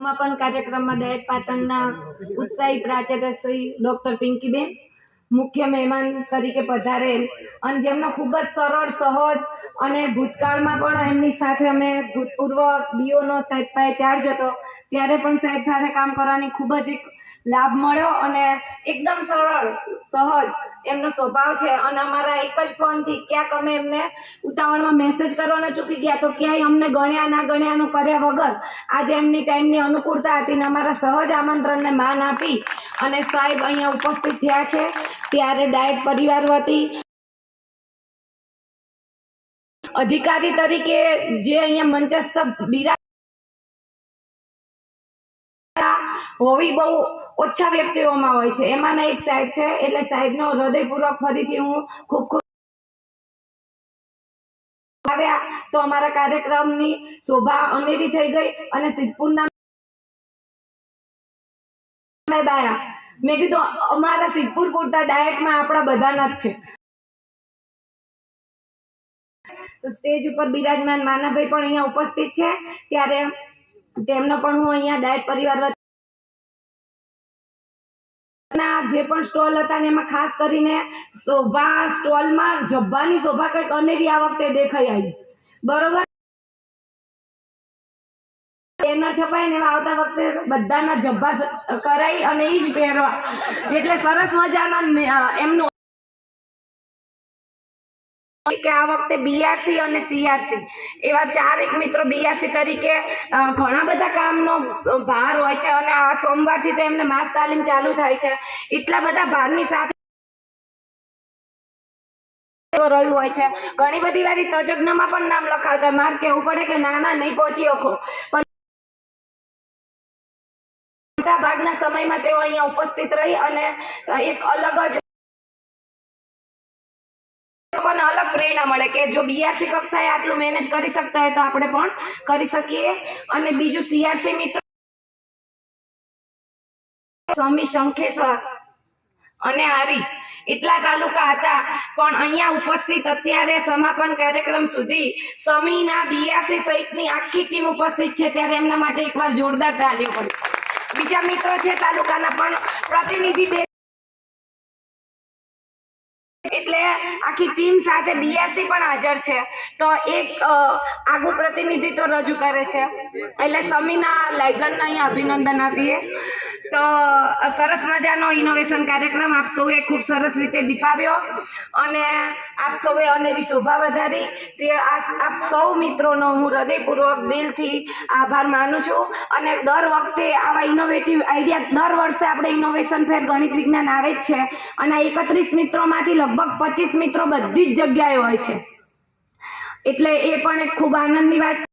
માં પણ કાર્યક્રમમાં ડાયટ પાટણના ઉત્સાહી પ્રાચાર્ય શ્રી ડૉક્ટર પિંકીબેન, મુખ્ય મહેમાન તરીકે પધારેલ અને જેમનો ખૂબ જ સરળ, સહજ અને ભૂતકાળમાં પણ એમની સાથે અમે ભૂતપૂર્વ ડીઓનો સાહેબ પાસે ચાર્જ હતો, ત્યારે પણ સાહેબ સાથે કામ કરવાની ખૂબ જ એક લાભ મળ્યો અને એકદમ સરળ, સહજ એમનો સ્વભાવ છે અને અમારા એક જ ફોનથી ક્યાંક અમે એમને ઉતાવળમાં મેસેજ કરવાનો ચૂકી ગયા તો ક્યાંય અમને ગણ્યા ના ગણ્યાનું કર્યા વગર આજે એમની ટાઈમની અનુકૂળતા હતી ને અમારા સહજ આમંત્રણને માન આપી અને સાહેબ અહીંયા ઉપસ્થિત થયા છે. ત્યારે ડાયટ પરિવાર વતી અધિકારી તરીકે જે અહીંયા મંચસ્થ બિરા હોવી બહુ ઓછા વ્યક્તિઓમાં હોય છે. એમાંના એક સાહેબ છે, એટલે સાહેબનો હૃદયપૂર્વક ફરીથી હું ખૂબ ખૂબ આવ્યા. તો અમારા કાર્યક્રમની શોભા અનેરી થઈ ગઈ અને સિદ્ધપુરના મેં કીધું, અમારા સિદ્ધપુર પૂરતા ડાયટમાં આપણા બધાના જ છે. તો સ્ટેજ ઉપર બિરાજમાન માનાભાઈ પણ અહીંયા ઉપસ્થિત છે. ત્યારે તેમનો પણ હું અહીંયા ડાયટ પરિવાર જે પણ સ્ટોલ હતા ને એમાં ખાસ કરીને શોભા સ્ટોલમાં જબ્બાની શોભા કંઈક અનેરી આ વખતે દેખાઈ આવી. બરોબર? બેનર છપાય ને આવતા વખતે બધાના જબ્બા કરાઈ અને એ જ પહેરવા. એટલે સરસ મજાના એમનું કે આ વખતે બીઆરસી અને સીઆરસી એવા ચાર એક મિત્રો બીઆરસી તરીકે ઘણા બધા કામનો ભાર હોય છે અને આ સોમવારથી તો એમને માસ તાલીમ ચાલુ થાય છે. એટલા બધા ભારની સાથે રહ્યું હોય છે. ઘણી બધી વાર તજજ્ઞમાં પણ નામ લખાવતા માર કહેવું પડે કે ના ના, નહીં પહોંચી શકો. પણ મોટા ભાગના સમયમાં તેઓ અહીંયા ઉપસ્થિત રહી અને એક અલગ જ લોકોને અલગ પ્રેરણા મળે કે જો બીઆરસી કક્ષાએ આટલું મેનેજ કરી શકતા હોય તો આપણે પણ કરી શકીએ. અને બીજું સીઆરસી મિત્રો, સ્વામી શંખેશ્વર અને હારીજ, એટલા તાલુકા હતા. પણ અહીંયા ઉપસ્થિત અત્યારે સમાપન કાર્યક્રમ સુધી સમીના બીઆરસી સહિતની આખી ટીમ ઉપસ્થિત છે. ત્યારે એમના માટે એકવાર જોરદાર તાલીઓ પડે. બીજા મિત્રો છે તાલુકાના પણ પ્રતિનિધિ બે એટલે આખી ટીમ સાથે બીએસસી પણ હાજર છે. તો એક આગવું પ્રતિનિધિત્વ રજૂ કરે છે. એટલે સમીના લાયઝનને અહીંયા અભિનંદન આપીએ. તો સરસ મજાનો ઇનોવેશન કાર્યક્રમ આપ સૌએ ખૂબ સરસ રીતે દીપાવ્યો. અને આપ સૌએ અનેરી શોભા વધારી. તે આપ સૌ મિત્રોનો હું હૃદયપૂર્વક દિલથી આભાર માનું છું. અને દર વખતે આવા ઇનોવેટિવ આઈડિયા દર વર્ષે આપણે ઇનોવેશન ફેર ગણિત વિજ્ઞાન આવે જ છે. અને એકત્રીસ મિત્રોમાંથી લગભગ પચીસ મિત્રો બધી જ જગ્યાએ હોય છે. એટલે એ પણ એક ખૂબ આનંદની વાત છે.